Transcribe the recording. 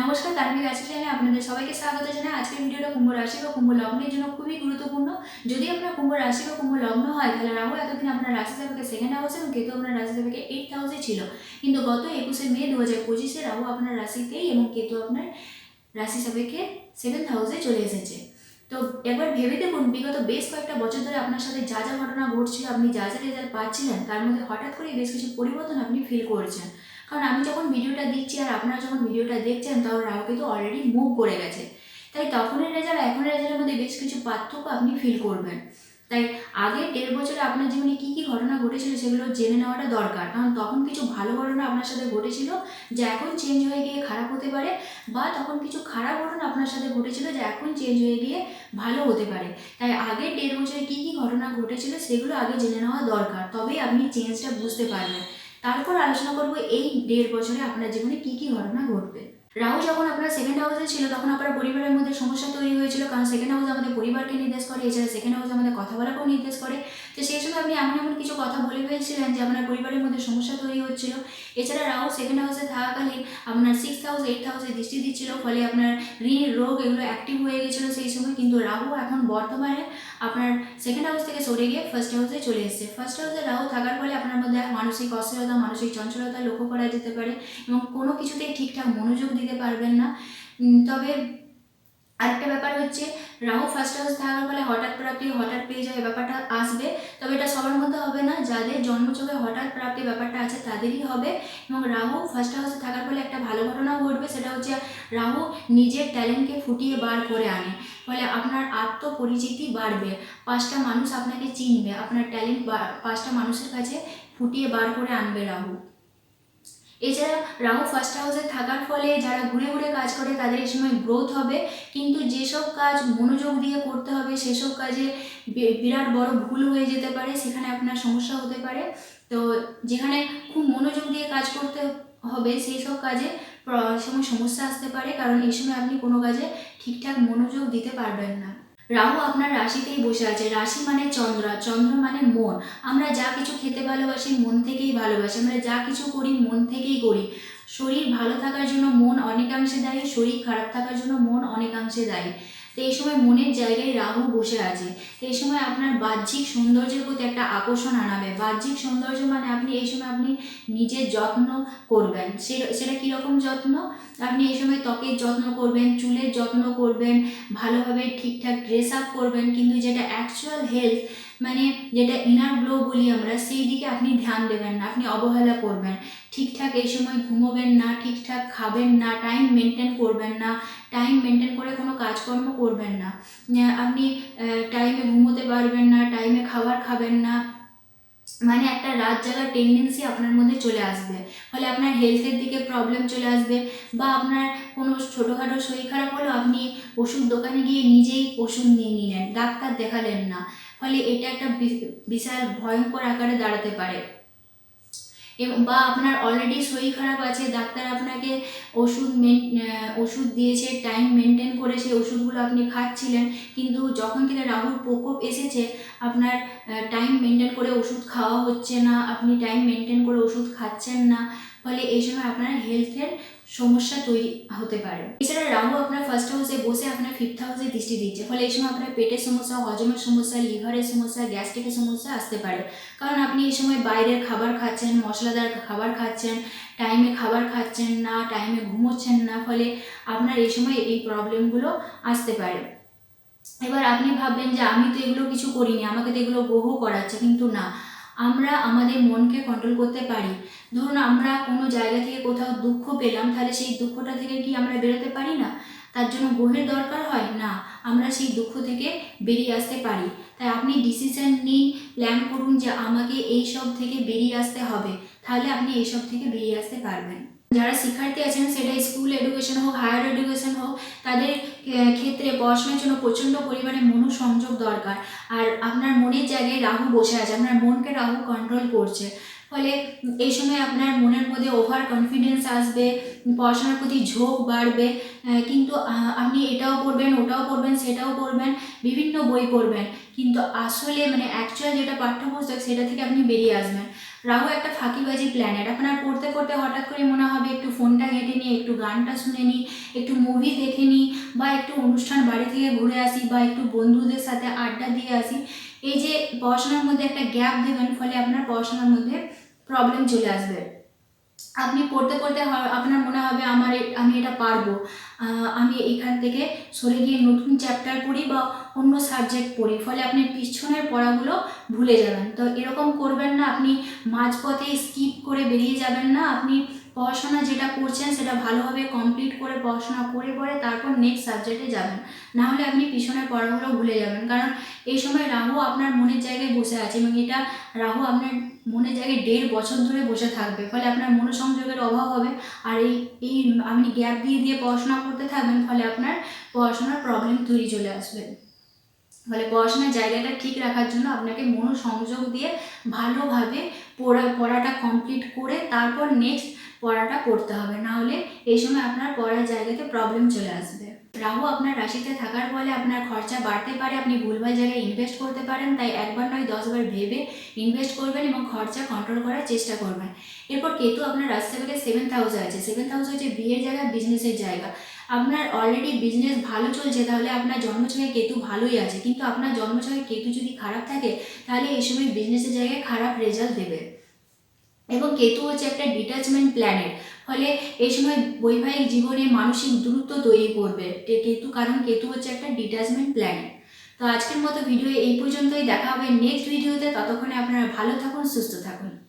নমস্কার, কার্মিক রাশি চ্যানেলে আপনাদের সবাইকে স্বাগত জানাই। আজকের ভিডিওটা কুম্ভ রাশি বা কুম্ভ লগ্নের জন্য খুবই গুরুত্বপূর্ণ। যদি আপনার কুম্ভ রাশি বা কুম্ভ লগ্ন হয়, তাহলে রাহু এতদিন আপনার রাশি সাপেক্ষে সেকেন্ড হাউসে এবং কেতু আপনার রাশি সাপেক্ষে এইট হাউসে ছিল। কিন্তু গত একুশে মে দু হাজার পঁচিশে রাহু আপনার রাশিতেই এবং কেতু আপনার রাশি সাপেক্ষে সেভেন্থ হাউসে চলে এসেছে। তো একবার ভেবে দেখুন, বিগত বেশ কয়েকটা বছর ধরে আপনার সাথে যা যা ঘটনা ঘটছিল, আপনি যা যা রেজাল্ট পাচ্ছিলেন, তার মধ্যে হঠাৎ করে বেশ কিছু পরিবর্তন আপনি ফিল করছেন। কারণ আমি যখন ভিডিওটা দিচ্ছি আর আপনারা যখন ভিডিওটা দেখছেন তখন রাহু কিন্তু অলরেডি মুভ করে গেছে। তাই তখনের রেজাল্ট এখনের রেজাল্টের মধ্যে বেশ কিছু পার্থক্য আপনি ফিল করবেন। তাই আগের দেড় বছরে আপনার জীবনে কী কী ঘটনা ঘটেছিল সেগুলো জেনে নেওয়াটা দরকার। কারণ তখন কিছু ভালো ঘটনা আপনার সাথে ঘটেছিল, যা এখন চেঞ্জ হয়ে গিয়ে খারাপ হতে পারে, বা তখন কিছু খারাপ ঘটনা আপনার সাথে ঘটেছিল, যা এখন চেঞ্জ হয়ে গিয়ে ভালো হতে পারে। তাই আগের দেড় বছরে কী কী ঘটনা ঘটেছিল, সেগুলো আগে জেনে নেওয়া দরকার। তবেই আপনি চেঞ্জটা বুঝতে পারবেন। তারপর আলোচনা করব এই দেড় বছরে আপনার জীবনে কি কি ঘটনা ঘটবে। রাহু যখন আপনার সেকেন্ড হাউসে ছিল, তখন আপনার পরিবারের মধ্যে সমস্যা তৈরি হয়েছিল কারণ সেকেন্ড হাউস আমাদের পরিবারকে নির্দেশ করে এছাড়া সেকেন্ড হাউস আমাদের কথা বলাকেও নির্দেশ করে তো সেই সময় আপনি এমন এমন কিছু কথা বলে ফেলছিলেন যে আপনার পরিবারের মধ্যে সমস্যা তৈরি হচ্ছিল। এছাড়া রাহু সেকেন্ড হাউসে থাকাকালীন আপনার সিক্স হাউস এইট হাউসে দৃষ্টি দিচ্ছিল, ফলে আপনার ঋণ, রোগ এগুলো অ্যাক্টিভ হয়ে গেছিল সেই সময়। কিন্তু রাহু এখন বর্তমানে আপনার সেকেন্ড হাউস থেকে সরে গিয়ে ফার্স্ট হাউসে চলে এসেছে। ফার্স্ট হাউসে রাহু থাকার ফলে আপনার মধ্যে মানসিক অস্থিরতা, মানসিক চঞ্চলতা লক্ষ্য করা যেতে পারে এবং কোনো কিছুতেই ঠিকঠাক মনোযোগ দিতে পারবেন না। তবে আরেকটা ব্যাপার হচ্ছে, রাহু ফার্স্ট হাউস থাকার ফলে হঠাৎ প্রাপ্তি, হঠাৎ পেয়ে যাওয়া ব্যাপারটা আসবে। তবে এটা সবার মধ্যে হবে না, যাদের জন্মযোগে হঠাৎ প্রাপ্তি ব্যাপারটা আছে তাদেরই হবে। এবং রাহু ফার্স্ট হাউসে থাকার ফলে একটা ভালো ঘটনাও ঘটবে, সেটা হচ্ছে রাহু নিজের ট্যালেন্টকে ফুটিয়ে বার করে আনে। ফলে আপনার আত্মপরিচিতি বাড়বে, পাঁচটা মানুষ আপনাকে চিনবে, আপনার ট্যালেন্ট পাঁচটা মানুষের কাছে ফুটিয়ে বার করে আনবে রাহু। এছাড়া রাহু ফার্স্ট হাউসে থাকার ফলে যারা ঘুরে ঘুরে কাজ করে তাদের এই সময় গ্রোথ হবে। কিন্তু যেসব কাজ মনোযোগ দিয়ে করতে হবে, সেসব কাজে বিরাট বড় ভুল হয়ে যেতে পারে, সেখানে আপনার সমস্যা হতে পারে। তো যেখানে খুব মনোযোগ দিয়ে কাজ করতে হবে সেই সব কাজে সময় সমস্যা আসতে পারে। কারণ এই সময় আপনি কোনো কাজে ঠিকঠাক মনোযোগ দিতে পারবেন না। রাহু আপনার রাশিতেই বসে আছে। রাশি মানে চন্দ্র চন্দ্র মানে মন। আমরা যা কিছু খেতে ভালোবাসি মন থেকেই ভালোবাসি। আমরা যা কিছু করি মন থেকেই করি। শরীর ভালো থাকার জন্য মন অনেকাংশে দায়ী, শরীর খারাপ থাকার জন্য মন অনেকাংশে দায়ী। তো এই সময় মনের জায়গায় রাহু বসে আছে। এই সময় আপনার বাহ্যিক সৌন্দর্যের প্রতি একটা আকর্ষণ আনাবে। বাহ্যিক সৌন্দর্য মানে আপনি এই সময় আপনি নিজের যত্ন করবেন। সেটা কীরকম যত্ন? আপনি এই সময় ত্বকের যত্ন করবেন, চুলের যত্ন করবেন, ভালোভাবে ঠিকঠাক ড্রেস আপ করবেন, কিন্তু যেটা অ্যাকচুয়াল হেলথ মানে যেটা ইনার গ্লো বলি আমরা সেই দিকে আপনি ধ্যান দেবেন না, আপনি অবহেলা করবেন। ঠিকঠাক এই সময় ঘুমোবেন না, ঠিকঠাক খাবেন না টাইম মেনটেন করবেন না টাইম মেনটেন করে কোনো কাজকর্ম করবেন না। আপনি টাইমে ঘুমোতে পারবেন না টাইমে খাবার খাবেন না। মানে একটা রাত জাগার টেন্ডেন্সি আপনার মধ্যে চলে আসবে। ফলে আপনার হেলথের দিকে প্রবলেম চলে আসবে বা আপনার কোনো ছোটোখাটো শরীর খারাপ হলো, আপনি ওষুধ দোকানে গিয়ে নিজেই ওষুধ নিয়ে নিলেন, ডাক্তার দেখালেন না। ফলে এটা একটা বিশাল ভয়ঙ্কর আকারে দাঁড়াতে পারে। বা আপনার অলরেডি শরীর খারাপ আছে, ডাক্তার আপনাকে ওষুধ মেন ওষুধ দিয়েছে টাইম মেনটেন করে সেই ওষুধগুলো আপনি খাচ্ছিলেন, কিন্তু যখন থেকে রাহুর প্রকোপ এসেছে, আপনার টাইম মেনটেন করে ওষুধ খাওয়া হচ্ছে না, আপনি টাইম মেনটেন করে ওষুধ খাচ্ছেন না, ফলে এই সময় আপনার হেলথের সমস্যা তৈরি হতে পারে। এছাড়া রাহু আপনার ফার্স্ট হাউসে বসে আপনার ফিফথ হাউসে দৃষ্টি দিচ্ছে। ফলে এই সময় আপনার পেটের সমস্যা, হজমের সমস্যা, লিভারের সমস্যা গ্যাস্ট্রিকের সমস্যা আসতে পারে। কারণ আপনি এই সময় বাইরের খাবার খাচ্ছেন, মশলাদার খাবার খাচ্ছেন টাইমে খাবার খাচ্ছেন না টাইমে ঘুমোচ্ছেন না, ফলে আপনার এই সময় এই প্রবলেমগুলো আসতে পারে। এবার আপনি ভাববেন যে আমি তো এগুলো কিছু করিনি, আমাকে তো এগুলো গ্রহ করাচ্ছে, কিন্তু না। আমরা আমাদের মনকে কন্ট্রোল করতে পারি। ধরুন আমরা কোনো জায়গা থেকে কোথাও দুঃখ পেলাম, তাহলে সেই দুঃখটা থেকে কি আমরা বেরোতে পারি না? তার জন্য বহের দরকার হয়? না, আমরা সেই দুঃখ থেকে বেরিয়ে আসতে পারি। তাই আপনি ডিসিশন নিন প্ল্যান করুন যে আমাকে এই সব থেকে বেরিয়ে আসতে হবে। তাহলে আপনি এই সব থেকে বেরিয়ে আসতে পারবেন। যারা শিক্ষার্থী আছেন, সেটা স্কুল এডুকেশন হোক হায়ার এডুকেশন হোক, তাদের ক্ষেত্রে পড়াশোনার জন্য প্রচণ্ড পরিমাণে মনোসংযোগ দরকার। আর আপনার মনের জায়গায় রাহু বসে আছে, আপনার মনকে রাহু কন্ট্রোল করছে। ফলে এই সময় আপনার মনের মধ্যে ওভার কনফিডেন্স আসবে, পড়াশোনার প্রতি ঝোঁক বাড়বে কিন্তু আপনি এটাও পড়বেন, ওটাও পড়বেন, সেটাও পড়বেন, বিভিন্ন বই পড়বেন, কিন্তু আসলে মানে অ্যাকচুয়াল যেটা পাঠ্যপুস্তক সেটা থেকে আপনি বেরিয়ে আসবেন। রাহু একটা ফাঁকিবাজি প্ল্যানেট আপনার পড়তে পড়তে হঠাৎ করে মনে হবে একটু ফোনটা ঘেঁটে নিই, একটু গানটা শুনে নিই, একটু মুভি দেখে নিই, বা একটু অনুষ্ঠান বাড়ি থেকে ঘুরে আসি, বা একটু বন্ধুদের সাথে আড্ডা দিয়ে আসি এই যে পড়াশোনার মধ্যে একটা গ্যাপ দেবেন ফলে আপনার পড়াশোনার মধ্যে প্রবলেম চলে আসবে। আপনি পড়তে পড়তে আপনার মনে হবে আমার আমি এটা পারব। আমি এখান থেকে সরে গিয়ে নতুন চ্যাপ্টার পড়ি বা অন্য সাবজেক্ট পড়ি, ফলে আপনি পিছনের পড়াগুলো ভুলে যাবেন। তো এরকম করবেন না, আপনি মাঝপথে স্কিপ করে বেরিয়ে যাবেন না, আপনি পড়াশোনা যেটা করছেন সেটা ভালোভাবে কমপ্লিট করে পড়াশোনা করে পরে তারপর নেক্সট সাবজেক্টে যাবেন। না হলে আপনি পিছনের পড়াগুলো ভুলে যাবেন। কারণ এই সময় রাহু আপনার মনের জায়গায় বসে আছে এবং এটা রাহু আপনার মনের জায়গায় দেড় বছর ধরে বসে থাকবে। ফলে আপনার মনোসংযোগের অভাব হবে। আর এই এই আপনি গ্যাপ দিয়ে দিয়ে পড়াশোনা করতে থাকবেন, ফলে আপনার পড়াশোনার প্রবলেম তৈরি চলে আসবে। ফলে পড়াশোনার জায়গাটা ঠিক রাখার জন্য আপনাকে মনোসংযোগ দিয়ে ভালোভাবে পড়া, পড়াটা কমপ্লিট করে তারপর নেক্সট পড়াটা করতে হবে। না হলে এই সময় আপনার পড়ার জায়গাতে প্রবলেম চলে আসবে। রাহু আপনার রাশিতে থাকার ফলে আপনার খরচা বাড়তে পারে, আপনি ভুলভাল জায়গায় ইনভেস্ট করতে পারেন, তাই একবার নয়, দশবার ভেবে ইনভেস্ট করবেন এবং খরচা কন্ট্রোল করার চেষ্টা করবেন। এরপর কেতু আপনার রাশি থেকে সেভেন্থ হাউসে আছে। সেভেন্থ হাউস হচ্ছে বিয়ের জায়গা বিজনেসের জায়গা। আপনার অলরেডি বিজনেস ভালো চলছে, তাহলে আপনার জন্মছকে কেতু ভালোই আছে। কিন্তু আপনার জন্মছকে কেতু যদি খারাপ থাকে, তাহলে এই সময় বিজনেসের জায়গায় খারাপ রেজাল্ট দেবে। এবং কেতু হচ্ছে একটা ডিটাচমেন্ট প্ল্যানেট ফলে এই সময় বৈবাহিক জীবনে মানসিক দূরত্ব তৈরি করবে। কেতু, কারণ কেতু হচ্ছে একটা ডিটাচমেন্ট প্ল্যানেট তো আজকের মতো ভিডিও এই পর্যন্তই, দেখা হবে নেক্সট ভিডিওতে ততক্ষণে আপনারা ভালো থাকুন, সুস্থ থাকুন।